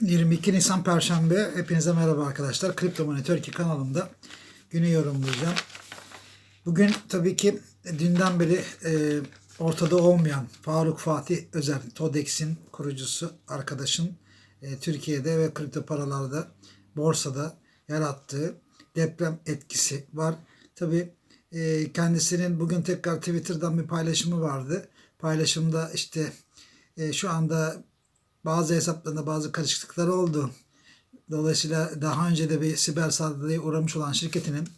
22 Nisan Perşembe. Hepinize merhaba arkadaşlar. Kripto Money Turkey kanalımda günü yorumlayacağım. Bugün tabii ki dünden beri e, ortada olmayan Faruk Fatih Özer, Todex'in kurucusu arkadaşın e, Türkiye'de ve kripto paralarda, borsada yarattığı deprem etkisi var. Tabii e, kendisinin bugün tekrar Twitter'dan bir paylaşımı vardı. Paylaşımda işte e, şu anda bazı hesaplarında bazı karışıklıklar oldu. Dolayısıyla daha önce de bir siber saldırıya uğramış olan şirketinin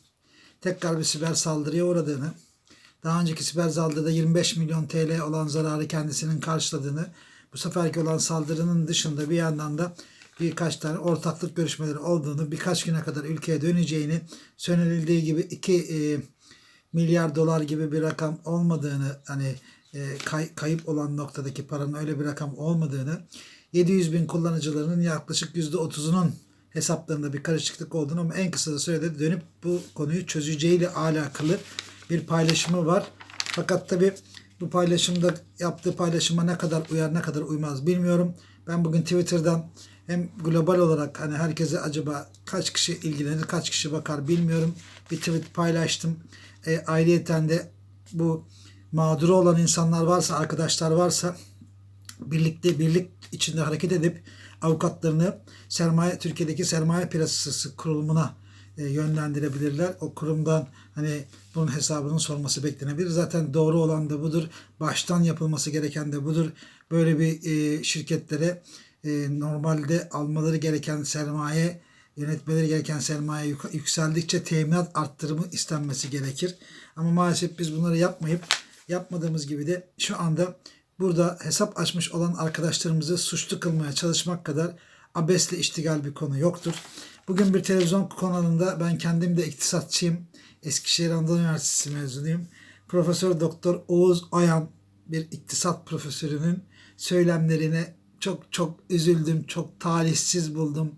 tekrar bir siber saldırıya uğradığını, daha önceki siber saldırıda 25 milyon TL olan zararı kendisinin karşıladığını, bu seferki olan saldırının dışında bir yandan da birkaç tane ortaklık görüşmeleri olduğunu, birkaç güne kadar ülkeye döneceğini, söylenildiği gibi 2 milyar dolar gibi bir rakam olmadığını, hani e, kay- kayıp olan noktadaki paranın öyle bir rakam olmadığını, 700 bin kullanıcılarının yaklaşık %30'unun hesaplarında bir karışıklık olduğunu ama en kısa da sürede dönüp bu konuyu çözeceğiyle alakalı bir paylaşımı var. Fakat tabi bu paylaşımda yaptığı paylaşıma ne kadar uyar ne kadar uymaz bilmiyorum. Ben bugün Twitter'dan hem global olarak hani herkese acaba kaç kişi ilgilenir, kaç kişi bakar bilmiyorum. Bir tweet paylaştım. E, ayrıyeten de bu mağduru olan insanlar varsa, arkadaşlar varsa birlikte birlik içinde hareket edip avukatlarını sermaye Türkiye'deki sermaye piyasası kurulumuna e, yönlendirebilirler. O kurumdan hani bunun hesabının sorması beklenebilir. Zaten doğru olan da budur. Baştan yapılması gereken de budur. Böyle bir e, şirketlere e, normalde almaları gereken sermaye yönetmeleri gereken sermaye yük- yükseldikçe teminat arttırımı istenmesi gerekir. Ama maalesef biz bunları yapmayıp yapmadığımız gibi de şu anda burada hesap açmış olan arkadaşlarımızı suçlu kılmaya çalışmak kadar abesle iştigal bir konu yoktur. Bugün bir televizyon kanalında ben kendim de iktisatçıyım. Eskişehir Anadolu Üniversitesi mezunuyum. Profesör Doktor Oğuz Ayan bir iktisat profesörünün söylemlerine çok çok üzüldüm, çok talihsiz buldum.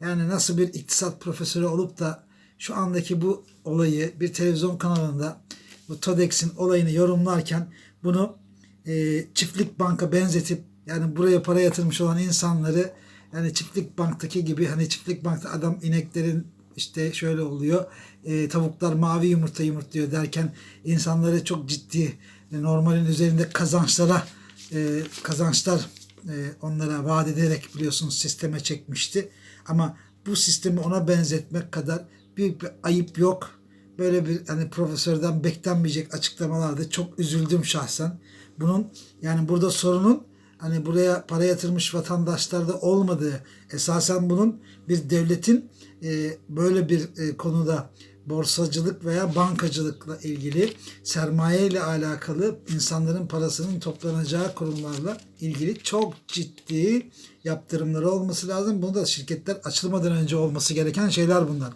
Yani nasıl bir iktisat profesörü olup da şu andaki bu olayı bir televizyon kanalında bu TODEX'in olayını yorumlarken bunu e, çiftlik banka benzetip yani buraya para yatırmış olan insanları yani çiftlik banktaki gibi hani çiftlik bankta adam ineklerin işte şöyle oluyor e, tavuklar mavi yumurta yumurtluyor derken insanları çok ciddi e, normalin üzerinde kazançlara e, kazançlar e, onlara vaat ederek biliyorsunuz sisteme çekmişti. Ama bu sistemi ona benzetmek kadar büyük bir ayıp yok. Böyle bir hani profesörden beklenmeyecek açıklamalardı. Çok üzüldüm şahsen. Bunun yani burada sorunun hani buraya para yatırmış vatandaşlarda olmadığı esasen bunun bir devletin e, böyle bir e, konuda borsacılık veya bankacılıkla ilgili sermaye ile alakalı insanların parasının toplanacağı kurumlarla ilgili çok ciddi yaptırımları olması lazım. Bunu da şirketler açılmadan önce olması gereken şeyler bunlar.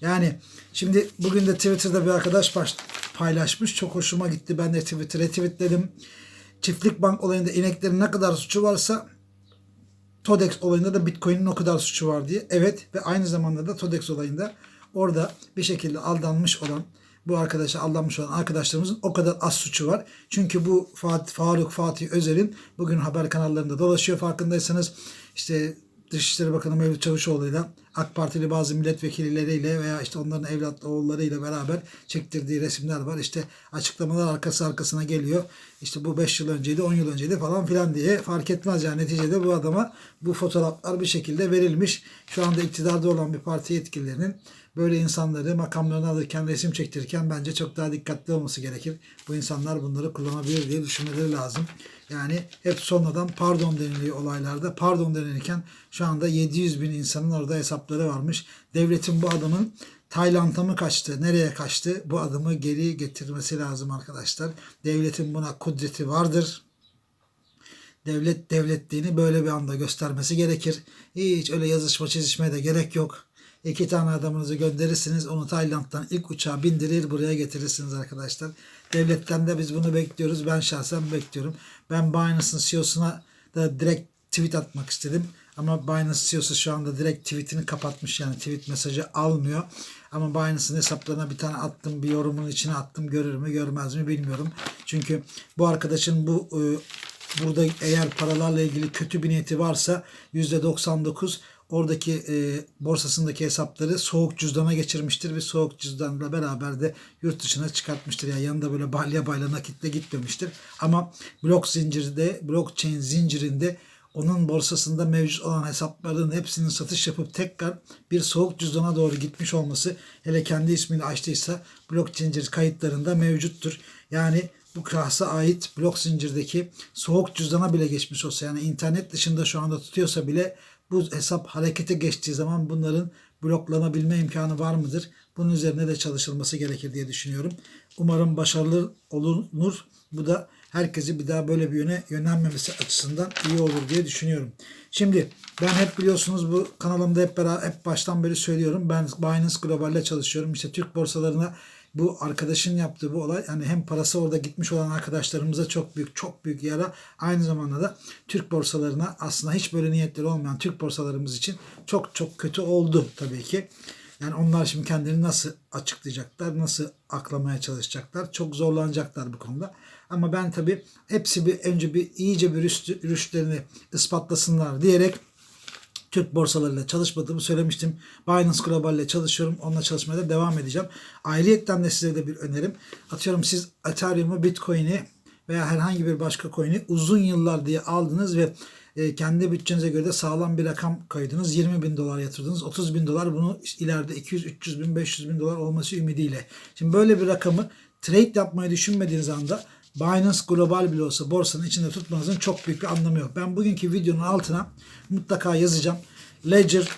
Yani şimdi bugün de Twitter'da bir arkadaş baş- paylaşmış. Çok hoşuma gitti. Ben de Twitter'e retweetledim. Çiftlik bank olayında ineklerin ne kadar suçu varsa Todex olayında da Bitcoin'in o kadar suçu var diye. Evet ve aynı zamanda da Todex olayında orada bir şekilde aldanmış olan bu arkadaşa aldanmış olan arkadaşlarımızın o kadar az suçu var. Çünkü bu Fat- Faruk Fatih Özer'in bugün haber kanallarında dolaşıyor farkındaysanız. İşte Dışişleri Bakanı Mevlüt Çavuşoğlu'yla AK Partili bazı milletvekilleriyle veya işte onların evlat oğullarıyla beraber çektirdiği resimler var. İşte açıklamalar arkası arkasına geliyor. İşte bu 5 yıl önceydi, 10 yıl önceydi falan filan diye fark etmez yani neticede bu adama bu fotoğraflar bir şekilde verilmiş. Şu anda iktidarda olan bir parti yetkililerinin böyle insanları makamlarına alırken, resim çektirirken bence çok daha dikkatli olması gerekir. Bu insanlar bunları kullanabilir diye düşünmeleri lazım. Yani hep sonradan pardon deniliyor olaylarda. Pardon denilirken şu anda 700 bin insanın orada hesapları varmış. Devletin bu adamın Tayland'a mı kaçtı? Nereye kaçtı? Bu adamı geri getirmesi lazım arkadaşlar. Devletin buna kudreti vardır devlet devletliğini böyle bir anda göstermesi gerekir. Hiç öyle yazışma çizişmeye de gerek yok. İki tane adamınızı gönderirsiniz. Onu Tayland'dan ilk uçağa bindirir buraya getirirsiniz arkadaşlar. Devletten de biz bunu bekliyoruz. Ben şahsen bekliyorum. Ben Binance'ın CEO'suna da direkt tweet atmak istedim. Ama Binance CEO'su şu anda direkt tweetini kapatmış. Yani tweet mesajı almıyor. Ama Binance'ın hesaplarına bir tane attım. Bir yorumun içine attım. Görür mü görmez mi bilmiyorum. Çünkü bu arkadaşın bu e, burada eğer paralarla ilgili kötü bir niyeti varsa %99 oradaki e, borsasındaki hesapları soğuk cüzdana geçirmiştir ve soğuk cüzdanla beraber de yurt dışına çıkartmıştır. Yani yanında böyle balya bayla nakitle gitmemiştir. Ama blok zincirde, blockchain zincirinde onun borsasında mevcut olan hesapların hepsinin satış yapıp tekrar bir soğuk cüzdana doğru gitmiş olması hele kendi ismini açtıysa blok zincir kayıtlarında mevcuttur. Yani bu şahsa ait blok zincirdeki soğuk cüzdana bile geçmiş olsa yani internet dışında şu anda tutuyorsa bile bu hesap harekete geçtiği zaman bunların bloklanabilme imkanı var mıdır? Bunun üzerine de çalışılması gerekir diye düşünüyorum. Umarım başarılı olunur. Bu da herkesi bir daha böyle bir yöne yönelmemesi açısından iyi olur diye düşünüyorum. Şimdi ben hep biliyorsunuz bu kanalımda hep beraber hep baştan beri söylüyorum. Ben Binance Global'le çalışıyorum. İşte Türk borsalarına bu arkadaşın yaptığı bu olay yani hem parası orada gitmiş olan arkadaşlarımıza çok büyük çok büyük yara aynı zamanda da Türk borsalarına aslında hiç böyle niyetleri olmayan Türk borsalarımız için çok çok kötü oldu tabii ki. Yani onlar şimdi kendilerini nasıl açıklayacaklar, nasıl aklamaya çalışacaklar. Çok zorlanacaklar bu konuda. Ama ben tabii hepsi bir önce bir iyice bir rüştlerini ispatlasınlar diyerek Türk borsalarıyla çalışmadığımı söylemiştim. Binance Global ile çalışıyorum. Onunla çalışmaya da devam edeceğim. Ayrıyetten de size de bir önerim. Atıyorum siz Ethereum'u, Bitcoin'i veya herhangi bir başka coin'i uzun yıllar diye aldınız ve e, kendi bütçenize göre de sağlam bir rakam koydunuz. 20 bin dolar yatırdınız. 30 bin dolar bunu ileride 200, 300 bin, 500 bin dolar olması ümidiyle. Şimdi böyle bir rakamı trade yapmayı düşünmediğiniz anda Binance Global bile olsa borsanın içinde tutmanızın çok büyük bir anlamı yok. Ben bugünkü videonun altına mutlaka yazacağım. Ledger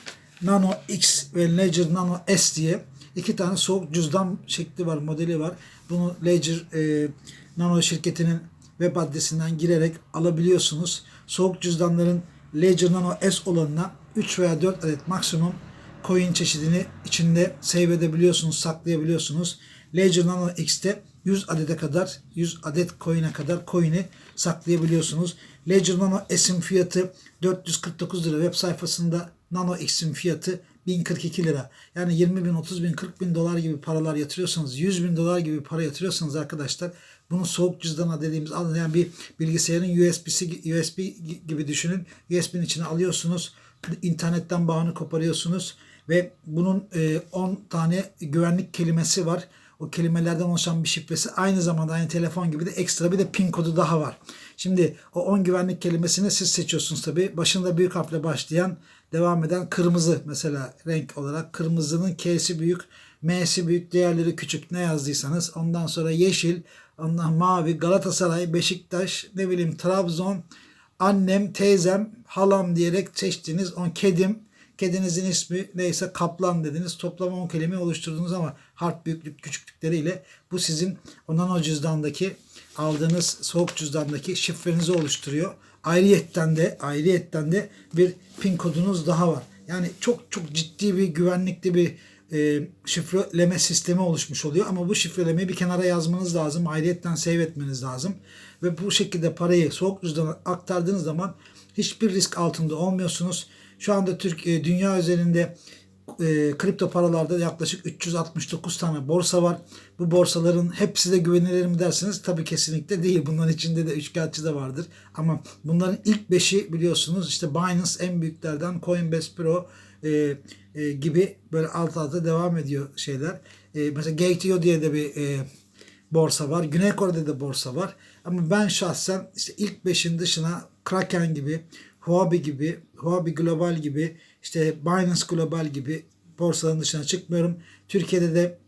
Nano X ve Ledger Nano S diye iki tane soğuk cüzdan şekli var, modeli var. Bunu Ledger e, Nano şirketinin web adresinden girerek alabiliyorsunuz. Soğuk cüzdanların Ledger Nano S olanına 3 veya 4 adet maksimum coin çeşidini içinde save edebiliyorsunuz, saklayabiliyorsunuz. Ledger Nano X'te 100 adete kadar 100 adet coin'e kadar coin'i saklayabiliyorsunuz. Ledger Nano S'in fiyatı 449 lira. Web sayfasında Nano X'in fiyatı 1042 lira. Yani 20 bin, 30 bin, 40 bin dolar gibi paralar yatırıyorsanız, 100 bin dolar gibi para yatırıyorsanız arkadaşlar bunu soğuk cüzdana dediğimiz yani bir bilgisayarın USB'si USB gibi düşünün. USB'nin içine alıyorsunuz. internetten bağını koparıyorsunuz ve bunun 10 tane güvenlik kelimesi var o kelimelerden oluşan bir şifresi aynı zamanda aynı telefon gibi de ekstra bir de pin kodu daha var. Şimdi o 10 güvenlik kelimesini siz seçiyorsunuz tabi. Başında büyük harfle başlayan devam eden kırmızı mesela renk olarak kırmızının K'si büyük, M'si büyük, diğerleri küçük ne yazdıysanız ondan sonra yeşil, ondan mavi, Galatasaray, Beşiktaş, ne bileyim Trabzon, annem, teyzem, halam diyerek seçtiğiniz on kedim, Kedinizin ismi neyse kaplan dediniz. Toplam 10 kelime oluşturdunuz ama harf büyüklük küçüklükleriyle bu sizin o nano cüzdandaki aldığınız soğuk cüzdandaki şifrenizi oluşturuyor. Ayrıyetten de ayrıyetten de bir pin kodunuz daha var. Yani çok çok ciddi bir güvenlikli bir e, şifreleme sistemi oluşmuş oluyor. Ama bu şifrelemeyi bir kenara yazmanız lazım. Ayrıyetten save etmeniz lazım. Ve bu şekilde parayı soğuk cüzdana aktardığınız zaman hiçbir risk altında olmuyorsunuz. Şu anda Türkiye dünya üzerinde e, kripto paralarda yaklaşık 369 tane borsa var. Bu borsaların hepsi de güvenilir mi dersiniz? Tabii kesinlikle değil. Bunların içinde de üçkağıtçı da vardır. Ama bunların ilk beşi biliyorsunuz işte Binance en büyüklerden Coinbase Pro e, e, gibi böyle alt alta devam ediyor şeyler. E, mesela Gate.io diye de bir e, borsa var. Güney Kore'de de borsa var. Ama ben şahsen işte ilk beşin dışına Kraken gibi Huobi gibi, Huobi Global gibi, işte Binance Global gibi borsaların dışına çıkmıyorum. Türkiye'de de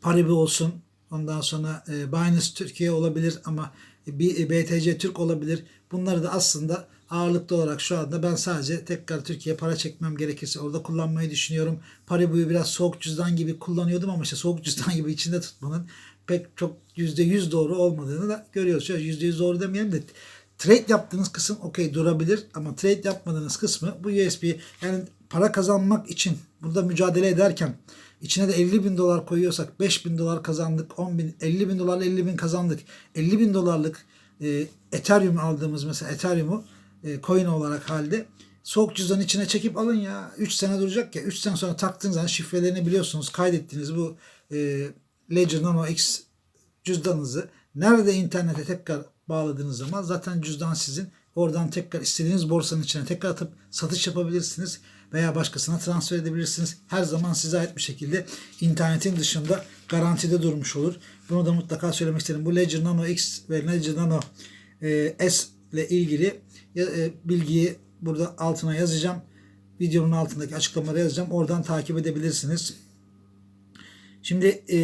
Paribi olsun. Ondan sonra e, Binance Türkiye olabilir ama bir BTC Türk olabilir. Bunları da aslında ağırlıklı olarak şu anda ben sadece tekrar Türkiye para çekmem gerekirse orada kullanmayı düşünüyorum. Paribu'yu biraz soğuk cüzdan gibi kullanıyordum ama işte soğuk cüzdan gibi içinde tutmanın pek çok %100 doğru olmadığını da görüyoruz. Şöyle %100 doğru demeyelim de Trade yaptığınız kısım okey durabilir ama trade yapmadığınız kısmı bu USB yani para kazanmak için burada mücadele ederken içine de 50 bin dolar koyuyorsak 5 bin dolar kazandık 10 bin 50 bin dolarla 50 bin kazandık. 50 bin dolarlık e, Ethereum aldığımız mesela Ethereum'u e, coin olarak halde soğuk cüzdan içine çekip alın ya. 3 sene duracak ya. 3 sene sonra taktığınız zaman şifrelerini biliyorsunuz kaydettiğiniz bu e, Ledger Nano X cüzdanınızı nerede internete tekrar bağladığınız zaman zaten cüzdan sizin. Oradan tekrar istediğiniz borsanın içine tekrar atıp satış yapabilirsiniz veya başkasına transfer edebilirsiniz. Her zaman size ait bir şekilde internetin dışında garantide durmuş olur. Bunu da mutlaka söylemek isterim. Bu Ledger Nano X ve Ledger Nano e, S ile ilgili ya- e, bilgiyi burada altına yazacağım. Videonun altındaki açıklamada yazacağım. Oradan takip edebilirsiniz. Şimdi e,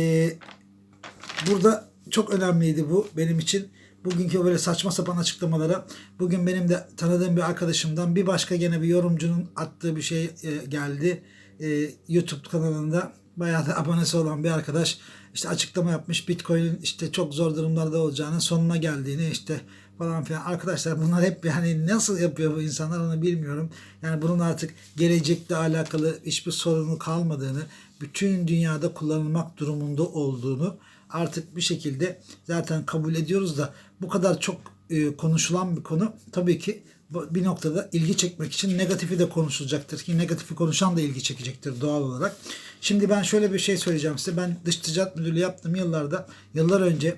burada çok önemliydi bu benim için. Bugünkü böyle saçma sapan açıklamalara bugün benim de tanıdığım bir arkadaşımdan bir başka gene bir yorumcunun attığı bir şey e, geldi. E, YouTube kanalında bayağı da abonesi olan bir arkadaş işte açıklama yapmış. Bitcoin'in işte çok zor durumlarda olacağını, sonuna geldiğini işte falan filan. Arkadaşlar bunlar hep yani nasıl yapıyor bu insanlar onu bilmiyorum. Yani bunun artık gelecekle alakalı hiçbir sorunu kalmadığını, bütün dünyada kullanılmak durumunda olduğunu artık bir şekilde zaten kabul ediyoruz da bu kadar çok e, konuşulan bir konu tabii ki bir noktada ilgi çekmek için negatifi de konuşulacaktır ki negatifi konuşan da ilgi çekecektir doğal olarak. Şimdi ben şöyle bir şey söyleyeceğim size. Ben dış ticaret müdürlüğü yaptığım yıllarda yıllar önce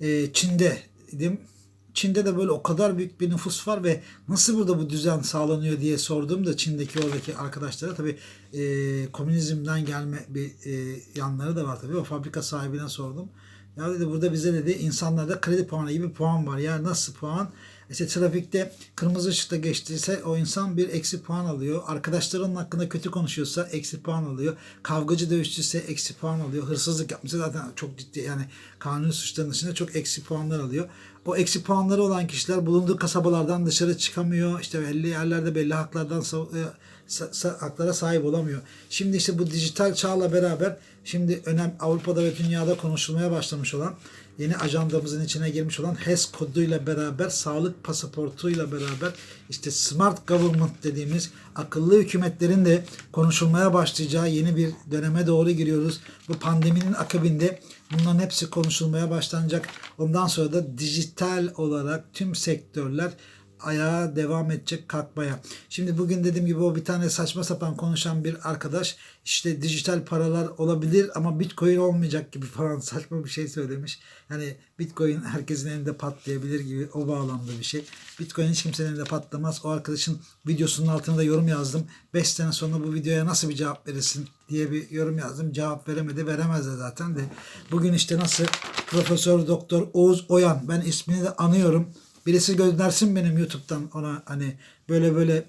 e, Çin'deydim. Çin'de de böyle o kadar büyük bir nüfus var ve nasıl burada bu düzen sağlanıyor diye sorduğumda Çin'deki oradaki arkadaşlara tabii e, komünizmden gelme bir e, yanları da var tabii. O fabrika sahibine sordum. Ya dedi burada bize dedi insanlarda kredi puanı gibi puan var. Ya nasıl puan? İşte trafikte kırmızı ışıkta geçtiyse o insan bir eksi puan alıyor. Arkadaşlarının hakkında kötü konuşuyorsa eksi puan alıyor. Kavgacı dövüşçüyse eksi puan alıyor. Hırsızlık yapmışsa zaten çok ciddi yani kanuni suçların dışında çok eksi puanlar alıyor. O eksi puanları olan kişiler bulunduğu kasabalardan dışarı çıkamıyor. İşte belli yerlerde belli haklardan e, haklara sahip olamıyor. Şimdi işte bu dijital çağla beraber şimdi önem Avrupa'da ve dünyada konuşulmaya başlamış olan yeni ajandamızın içine girmiş olan HES koduyla beraber sağlık pasaportuyla beraber işte smart government dediğimiz akıllı hükümetlerin de konuşulmaya başlayacağı yeni bir döneme doğru giriyoruz. Bu pandeminin akabinde bunların hepsi konuşulmaya başlanacak. Ondan sonra da dijital olarak tüm sektörler ayağa devam edecek kalkmaya. Şimdi bugün dediğim gibi o bir tane saçma sapan konuşan bir arkadaş işte dijital paralar olabilir ama bitcoin olmayacak gibi falan saçma bir şey söylemiş. Yani bitcoin herkesin elinde patlayabilir gibi o bağlamda bir şey. Bitcoin hiç kimsenin elinde patlamaz. O arkadaşın videosunun altına da yorum yazdım. 5 sene sonra bu videoya nasıl bir cevap verirsin diye bir yorum yazdım. Cevap veremedi. Veremez de zaten de. Bugün işte nasıl Profesör Doktor Oğuz Oyan ben ismini de anıyorum. Birisi göndersin benim YouTube'dan ona hani böyle böyle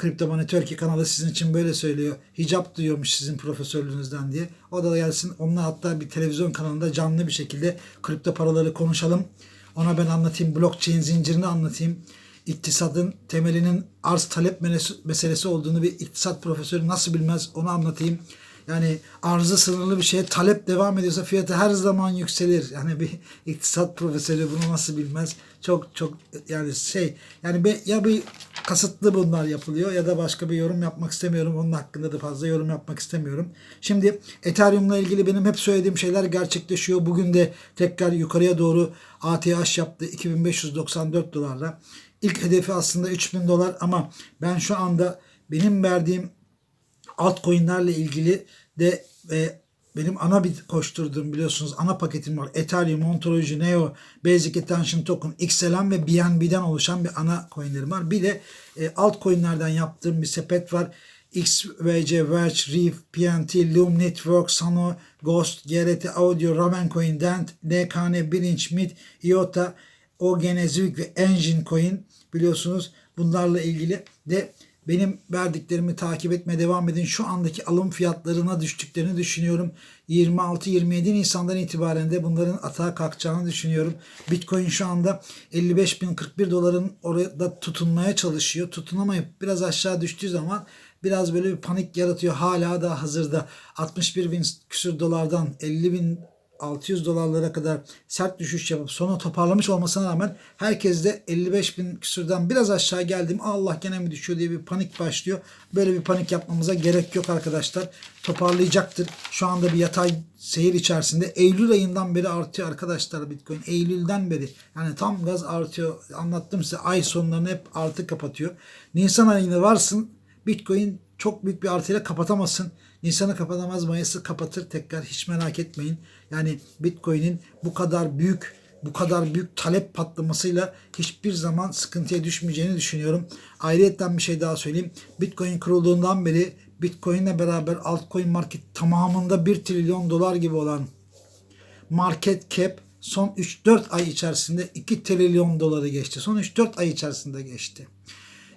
Kripto Money kanalı sizin için böyle söylüyor. Hicap duyuyormuş sizin profesörlüğünüzden diye. O da gelsin onunla hatta bir televizyon kanalında canlı bir şekilde kripto paraları konuşalım. Ona ben anlatayım. Blockchain zincirini anlatayım. İktisadın temelinin arz talep meselesi olduğunu bir iktisat profesörü nasıl bilmez onu anlatayım. Yani arzı sınırlı bir şeye talep devam ediyorsa fiyatı her zaman yükselir. Yani bir iktisat profesörü bunu nasıl bilmez? Çok çok yani şey yani bir, ya bir kasıtlı bunlar yapılıyor ya da başka bir yorum yapmak istemiyorum. Onun hakkında da fazla yorum yapmak istemiyorum. Şimdi Ethereum'la ilgili benim hep söylediğim şeyler gerçekleşiyor. Bugün de tekrar yukarıya doğru ATH yaptı 2594 dolarla. İlk hedefi aslında 3000 dolar ama ben şu anda benim verdiğim altcoin'lerle ilgili de e, benim ana bir koşturduğum biliyorsunuz ana paketim var. Ethereum, Ontology, Neo, Basic Attention Token, XLM ve BNB'den oluşan bir ana coinlerim var. Bir de e, altcoin'lerden yaptığım bir sepet var. XVC, Verge, Reef, PNT, Loom Network, Sano, Ghost, GRT Audio, Ravencoin, Dent, LKN, Bilinç, MIT, IOTA, OGN, Zwick ve Engine Coin biliyorsunuz. Bunlarla ilgili de benim verdiklerimi takip etmeye devam edin. Şu andaki alım fiyatlarına düştüklerini düşünüyorum. 26-27 Nisan'dan itibaren de bunların atağa kalkacağını düşünüyorum. Bitcoin şu anda 55.041 doların orada tutunmaya çalışıyor. Tutunamayıp biraz aşağı düştüğü zaman biraz böyle bir panik yaratıyor. Hala da hazırda 61 bin küsür dolardan 50 bin 600 dolarlara kadar sert düşüş yapıp sonra toparlamış olmasına rağmen herkes de 55 bin küsürden biraz aşağı geldim. Allah gene mi düşüyor diye bir panik başlıyor. Böyle bir panik yapmamıza gerek yok arkadaşlar. Toparlayacaktır. Şu anda bir yatay seyir içerisinde. Eylül ayından beri artıyor arkadaşlar Bitcoin. Eylül'den beri. Yani tam gaz artıyor. Anlattım size ay sonlarını hep artı kapatıyor. Nisan ayında varsın Bitcoin çok büyük bir artıyla kapatamazsın. Nisan'ı kapatamaz, Mayıs'ı kapatır tekrar hiç merak etmeyin. Yani Bitcoin'in bu kadar büyük bu kadar büyük talep patlamasıyla hiçbir zaman sıkıntıya düşmeyeceğini düşünüyorum. Ayrıyeten bir şey daha söyleyeyim. Bitcoin kurulduğundan beri Bitcoin'le beraber altcoin market tamamında 1 trilyon dolar gibi olan market cap son 3-4 ay içerisinde 2 trilyon doları geçti. Son 3-4 ay içerisinde geçti.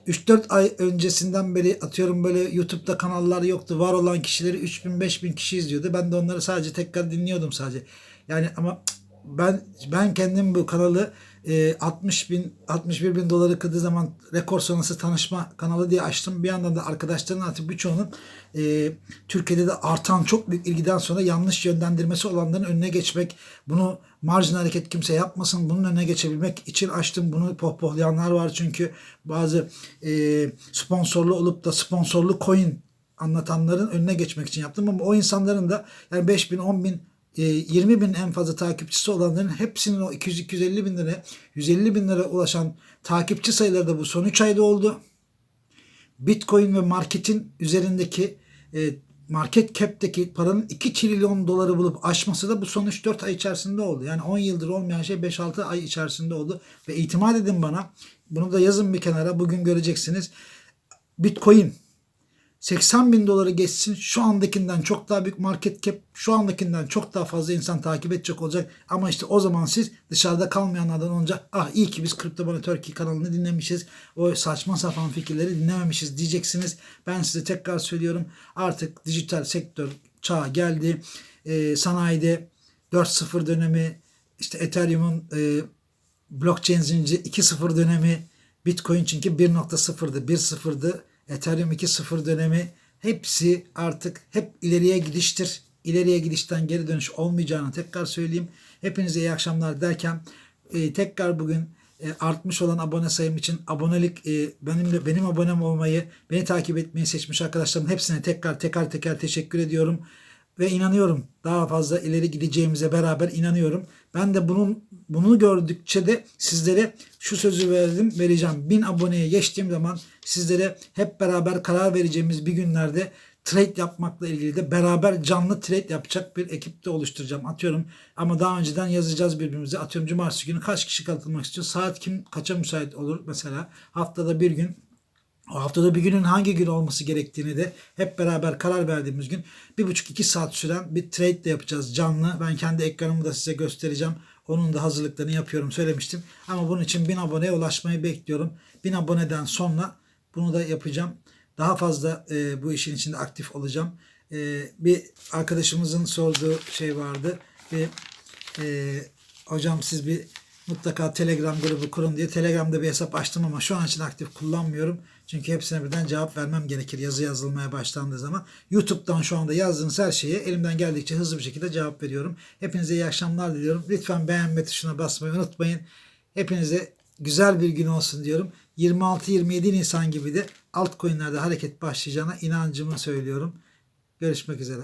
3-4 ay öncesinden beri atıyorum böyle YouTube'da kanallar yoktu. Var olan kişileri 3000-5000 kişi izliyordu. Ben de onları sadece tekrar dinliyordum sadece. Yani ama ben ben kendim bu kanalı e, 60 bin 61 bin doları kırdığı zaman rekor sonrası tanışma kanalı diye açtım. Bir yandan da arkadaşların artık birçoğunun e, Türkiye'de de artan çok büyük ilgiden sonra yanlış yönlendirmesi olanların önüne geçmek, bunu marjinal hareket kimse yapmasın, bunun önüne geçebilmek için açtım. Bunu pohpohlayanlar var çünkü bazı e, sponsorlu olup da sponsorlu coin anlatanların önüne geçmek için yaptım ama o insanların da yani 5 bin, 10 bin, e, 20 bin en fazla takipçisi olanların hepsinin o 200-250 bin lira, 150 bin lira ulaşan takipçi sayıları da bu son 3 ayda oldu. Bitcoin ve marketin üzerindeki e, market cap'teki paranın 2 trilyon doları bulup aşması da bu son 3-4 ay içerisinde oldu. Yani 10 yıldır olmayan şey 5-6 ay içerisinde oldu. Ve itimat edin bana. Bunu da yazın bir kenara. Bugün göreceksiniz. Bitcoin 80 bin doları geçsin şu andakinden çok daha büyük market cap şu andakinden çok daha fazla insan takip edecek olacak. Ama işte o zaman siz dışarıda kalmayanlardan olunca ah iyi ki biz Crypto Money Turkey kanalını dinlemişiz o saçma sapan fikirleri dinlememişiz diyeceksiniz. Ben size tekrar söylüyorum artık dijital sektör çağı geldi. Ee, sanayide 4.0 dönemi işte Ethereum'un e, blockchain zinciri 2.0 dönemi Bitcoin çünkü 1.0'dı 1.0'dı Ethereum 2.0 dönemi hepsi artık hep ileriye gidiştir. İleriye gidişten geri dönüş olmayacağını tekrar söyleyeyim. Hepinize iyi akşamlar derken e, tekrar bugün e, artmış olan abone sayım için abonelik e, benimle benim abonem olmayı, beni takip etmeyi seçmiş arkadaşlarımın hepsine tekrar teker teker teşekkür ediyorum ve inanıyorum daha fazla ileri gideceğimize beraber inanıyorum. Ben de bunun bunu gördükçe de sizlere şu sözü verdim vereceğim. 1000 aboneye geçtiğim zaman sizlere hep beraber karar vereceğimiz bir günlerde trade yapmakla ilgili de beraber canlı trade yapacak bir ekip de oluşturacağım. Atıyorum ama daha önceden yazacağız birbirimize. Atıyorum cumartesi günü kaç kişi katılmak istiyor? Saat kim kaça müsait olur mesela? Haftada bir gün haftada bir günün hangi gün olması gerektiğini de hep beraber karar verdiğimiz gün bir buçuk iki saat süren bir trade de yapacağız canlı. Ben kendi ekranımı da size göstereceğim. Onun da hazırlıklarını yapıyorum söylemiştim. Ama bunun için 1000 aboneye ulaşmayı bekliyorum. 1000 aboneden sonra bunu da yapacağım. Daha fazla e, bu işin içinde aktif olacağım. E, bir arkadaşımızın sorduğu şey vardı. Bir e, hocam siz bir mutlaka Telegram grubu kurun diye Telegram'da bir hesap açtım ama şu an için aktif kullanmıyorum. Çünkü hepsine birden cevap vermem gerekir yazı yazılmaya başlandığı zaman. YouTube'dan şu anda yazdığınız her şeye elimden geldikçe hızlı bir şekilde cevap veriyorum. Hepinize iyi akşamlar diliyorum. Lütfen beğenme tuşuna basmayı unutmayın. Hepinize güzel bir gün olsun diyorum. 26-27 Nisan gibi de altcoin'lerde hareket başlayacağına inancımı söylüyorum. Görüşmek üzere.